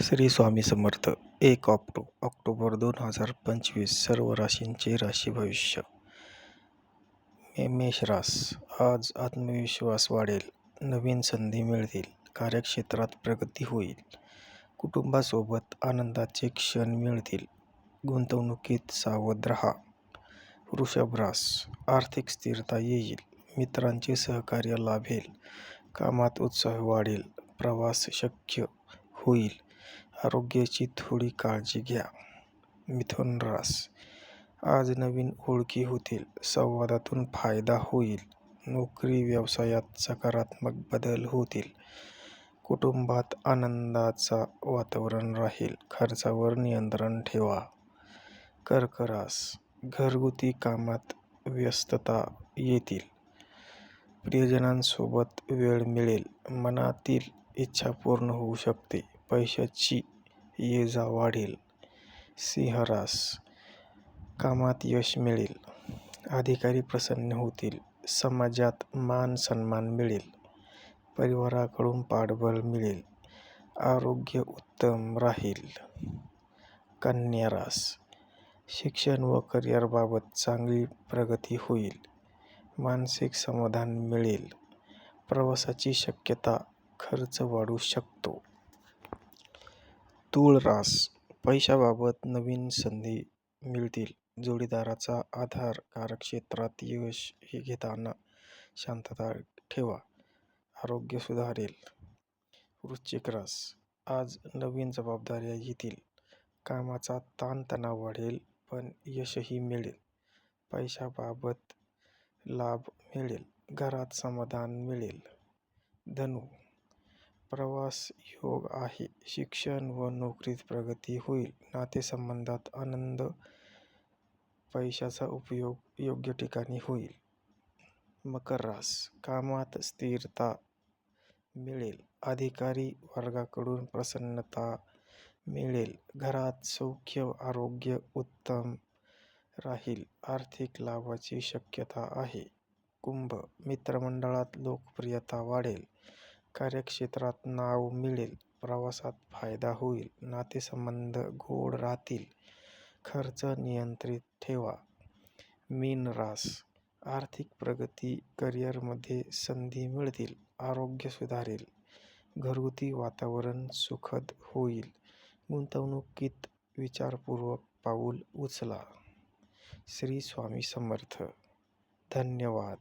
श्री स्वामी समर्थ. एक ऑक्टो ऑक्टोबर दोन हजार पंचवीस. सर्व राशींचे राशी भविष्य. मे मेष रास. आज आत्मविश्वास वाढेल. नवीन संधी मिळतील. कार्यक्षेत्रात प्रगती होईल. कुटुंबासोबत आनंदाचे क्षण मिळतील. गुंतवणुकीत सावध राहा. वृषभ रास. आर्थिक स्थिरता येईल. मित्रांचे सहकार्य लाभेल. कामात उत्साह वाढेल. प्रवास शक्य होईल. आरोग्याची थोडी काळजी घ्या. मिथुन रास आज नवीन ओळखी होतील. संवादातून फायदा होईल. नोकरी व्यवसायात सकारात्मक बदल होतील. कुटुंबात आनंदाचा वातावरण राहील. खर्चावर नियंत्रण ठेवा. कर्क रास घरगुती कामात व्यस्तता येतील. प्रियजनांसोबत वेळ मिळेल. मनातील इच्छा पूर्ण होऊ शकते. पैशाची ये-जा वाढेल. सिंह रास. कामात यश मिळेल. अधिकारी प्रसन्न होतील. समाजात मान सन्मान मिळेल. परिवाराकडून पाठबळ मिळेल. आरोग्य उत्तम राहील. कन्या रास. शिक्षण व करिअरबाबत चांगली प्रगती होईल. मानसिक समाधान मिळेल. प्रवासाची शक्यता खर्च वाढू शकतो. तूळ रास. पैशाबाबत नवीन संधी मिळतील. जोडीदाराचा आधार कार्यक्षेत्रात यश हे घेताना शांतता ठेवा. आरोग्य सुधारेल. वृश्चिक रास. आज नवीन जबाबदाऱ्या येतील. कामाचा ताणतणाव वाढेल पण यशही मिळेल. पैशाबाबत लाभ मिळेल. घरात समाधान मिळेल. धनु प्रवास योग आहे. शिक्षण व नोकरीत प्रगती होईल. नातेसंबंधात आनंद पैशाचा उपयोग योग्य ठिकाणी होईल. मकर रास. कामात स्थिरता मिळेल. अधिकारी वर्गाकडून प्रसन्नता मिळेल. घरात सौख्य आरोग्य उत्तम राहील. आर्थिक लाभाची शक्यता आहे. कुंभ. मित्रमंडळात लोकप्रियता वाढेल. कार्यक्षेत्रात नाव मिळेल प्रवासात फायदा होईल नातेसंबंध गोड राहतील. खर्च नियंत्रित ठेवा. मीन रास. आर्थिक प्रगती करिअरमध्ये संधी मिळतील आरोग्य सुधारेल घरगुती वातावरण सुखद होईल. गुंतवणुकीत विचारपूर्वक पाऊल उचला. श्री स्वामी समर्थ. धन्यवाद.